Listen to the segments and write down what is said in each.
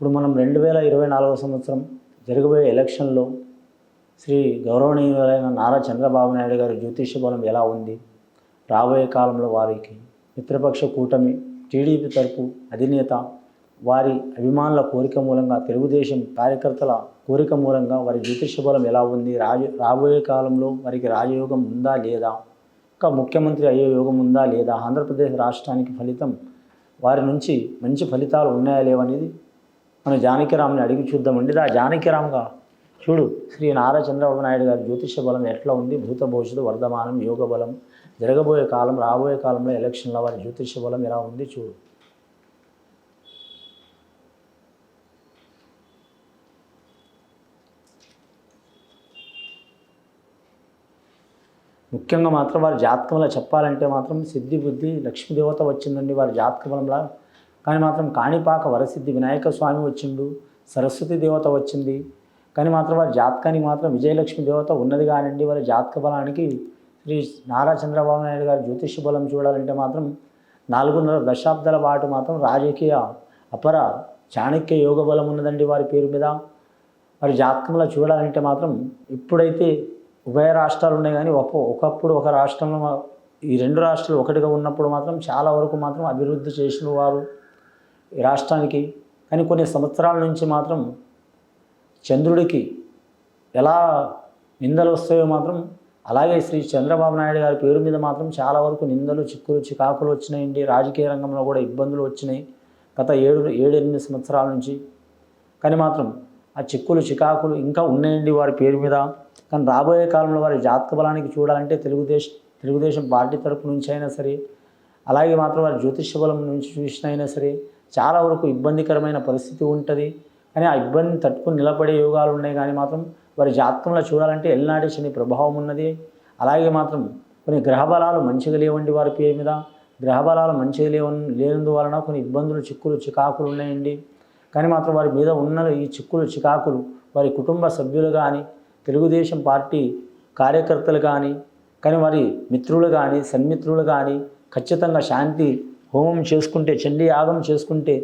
ఇప్పుడు మనం రెండు వేల ఇరవై నాలుగవ సంవత్సరం జరగబోయే ఎలక్షన్లో శ్రీ గౌరవనీయులైన నారా చంద్రబాబు నాయుడు గారి జ్యోతిష బలం ఎలా ఉంది? రాబోయే కాలంలో వారికి మిత్రపక్ష కూటమి టీడీపీ తరపు అధినేత వారి అభిమానుల కోరిక మూలంగా తెలుగుదేశం కార్యకర్తల కోరిక మూలంగా వారి జ్యోతిష బలం ఎలా ఉంది? రాజ రాబోయే కాలంలో వారికి రాజయోగం ఉందా లేదా? ఇంకా ముఖ్యమంత్రి అయ్యే యోగం ఉందా లేదా? ఆంధ్రప్రదేశ్ రాష్ట్రానికి ఫలితం వారి నుంచి మంచి ఫలితాలు ఉన్నాయా లేవనేది మనం జానకిరామ్ని అడిగి చూద్దామండి ఆ జానకిరామ్గా చూడు. శ్రీ నారా చంద్రబాబు నాయుడు గారి జ్యోతిష బలం ఎట్లా ఉంది? భూత భవిష్యత్తు వర్ధమానం యోగ బలం. జరగబోయే కాలం రాబోయే కాలంలో ఎలక్షన్ల వారి జ్యోతిష బలం ఎలా ఉంది? చూడు. ముఖ్యంగా మాత్రం వారి జాతకంలో చెప్పాలంటే మాత్రం సిద్ధి బుద్ధి లక్ష్మీదేవత వచ్చిందండి వారి జాతక బలంలా. కానీ మాత్రం కాణిపాక వరసిద్ధి వినాయక స్వామి వచ్చిండు సరస్వతి దేవత వచ్చింది. కానీ మాత్రం వారి జాతకానికి మాత్రం విజయలక్ష్మి దేవత ఉన్నది కానివ్వండి వారి జాతక బలానికి శ్రీ నారా చంద్రబాబు నాయుడు గారి జ్యోతిష బలం చూడాలంటే మాత్రం నాలుగున్నర దశాబ్దాల పాటు మాత్రం రాజకీయ అపర చాణక్య యోగ బలం ఉన్నదండి వారి పేరు మీద. వారి జాతకంలో చూడాలంటే మాత్రం ఇప్పుడైతే ఉభయ రాష్ట్రాలు ఉన్నాయి కానీ ఒక ఒకప్పుడు ఒక రాష్ట్రంలో ఈ రెండు రాష్ట్రాలు ఒకటిగా ఉన్నప్పుడు మాత్రం చాలా వరకు మాత్రం అభివృద్ధి చేసిన వారు రాష్ట్రానికి. కానీ కొన్ని సంవత్సరాల నుంచి మాత్రం చంద్రుడికి ఎలా నిందలు వస్తాయో మాత్రం అలాగే శ్రీ చంద్రబాబు నాయుడు గారి పేరు మీద మాత్రం చాలా వరకు నిందలు చిక్కులు చికాకులు వచ్చినాయండి. రాజకీయ రంగంలో కూడా ఇబ్బందులు వచ్చినాయి గత ఏడు ఏడెనిమిది సంవత్సరాల నుంచి. కానీ మాత్రం ఆ చిక్కులు చికాకులు ఇంకా ఉన్నాయండి వారి పేరు మీద. కానీ రాబోయే కాలంలో వారి జాతక బలానికి చూడాలంటే తెలుగుదేశం తెలుగుదేశం పార్టీ తరపు నుంచి అయినా సరే అలాగే మాత్రం వారి జ్యోతిష బలం నుంచి చూసిన అయినా సరే చాలా వరకు ఇబ్బందికరమైన పరిస్థితి ఉంటుంది. కానీ ఆ ఇబ్బందిని తట్టుకుని నిలబడే యోగాలు ఉన్నాయి కానీ మాత్రం వారి జాతకంలో చూడాలంటే ఎల్నాటి శని ప్రభావం ఉన్నది. అలాగే మాత్రం కొన్ని గ్రహ బలాలు మంచిగా లేవండి వారి పేరు మీద. గ్రహ బలాలు మంచిగా లేవ లేనందువలన కొన్ని ఇబ్బందులు చిక్కులు చికాకులు ఉన్నాయండి. కానీ మాత్రం వారి మీద ఉన్న ఈ చిక్కులు చికాకులు వారి కుటుంబ సభ్యులు కానీ తెలుగుదేశం పార్టీ కార్యకర్తలు కానీ కానీ వారి మిత్రులు కానీ సన్మిత్రులు కానీ ఖచ్చితంగా శాంతి హోమం చేసుకుంటే చండీ యాగం చేసుకుంటే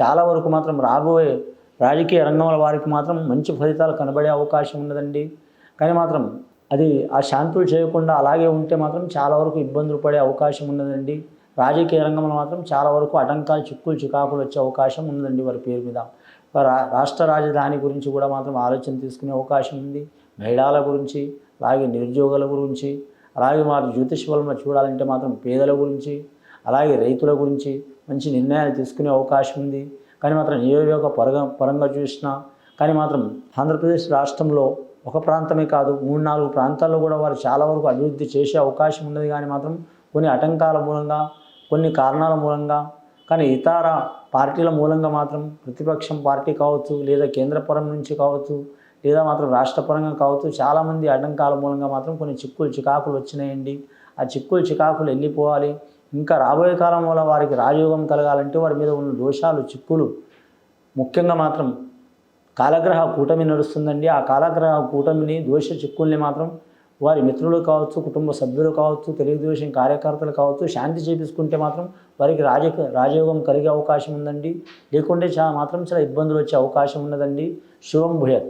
చాలా వరకు మాత్రం రాబోయే రాజకీయ రంగంలో వారికి మాత్రం మంచి ఫలితాలు కనబడే అవకాశం ఉన్నదండి. కానీ మాత్రం అది ఆ శాంతులు చేయకుండా అలాగే ఉంటే మాత్రం చాలా వరకు ఇబ్బందులు పడే అవకాశం ఉన్నదండి. రాజకీయ రంగంలో మాత్రం చాలా వరకు అటంకాలు చిక్కులు చికాకులు వచ్చే అవకాశం ఉన్నదండి వారి పేరు మీద. రా రాష్ట్ర రాజధాని గురించి కూడా మాత్రం ఆలోచన తీసుకునే అవకాశం ఉంది. మహిళల గురించి అలాగే నిరుద్యోగుల గురించి అలాగే వారి జ్యోతిష్ వలన చూడాలంటే మాత్రం పేదల గురించి అలాగే రైతుల గురించి మంచి నిర్ణయాలు తీసుకునే అవకాశం ఉంది. కానీ మాత్రం నియోజక పరంగా పరంగా చూసినా కానీ మాత్రం ఆంధ్రప్రదేశ్ రాష్ట్రంలో ఒక ప్రాంతమే కాదు మూడు నాలుగు ప్రాంతాల్లో కూడా వారు చాలా వరకు అభివృద్ధి చేసే అవకాశం ఉన్నది. కానీ మాత్రం కొన్ని ఆటంకాల మూలంగా కొన్ని కారణాల మూలంగా కానీ ఇతర పార్టీల మూలంగా మాత్రం ప్రతిపక్షం పార్టీ కావచ్చు లేదా కేంద్రపరం నుంచి కావచ్చు లేదా మాత్రం రాష్ట్రపరంగా కావచ్చు చాలామంది ఆటంకాల మూలంగా మాత్రం కొన్ని చిక్కులు చికాకులు వచ్చినాయండి. ఆ చిక్కులు చికాకులు వెళ్ళిపోవాలి ఇంకా రాబోయే కాలం వల్ల వారికి రాజయోగం కలగాలంటే వారి మీద ఉన్న దోషాలు చిక్కులు ముఖ్యంగా మాత్రం కాలగ్రహ కూటమి నడుస్తుందండి. ఆ కాలగ్రహ కూటమిని దోష చిక్కుల్ని మాత్రం వారి మిత్రులు కావచ్చు కుటుంబ సభ్యులు కావచ్చు తెలుగుదేశం కార్యకర్తలు కావచ్చు శాంతి చేపించుకుంటే మాత్రం వారికి రాజ రాజయోగం కలిగే అవకాశం ఉందండి. లేకుంటే చా మాత్రం చాలా ఇబ్బందులు వచ్చే అవకాశం ఉన్నదండి. శుభం భూయత్.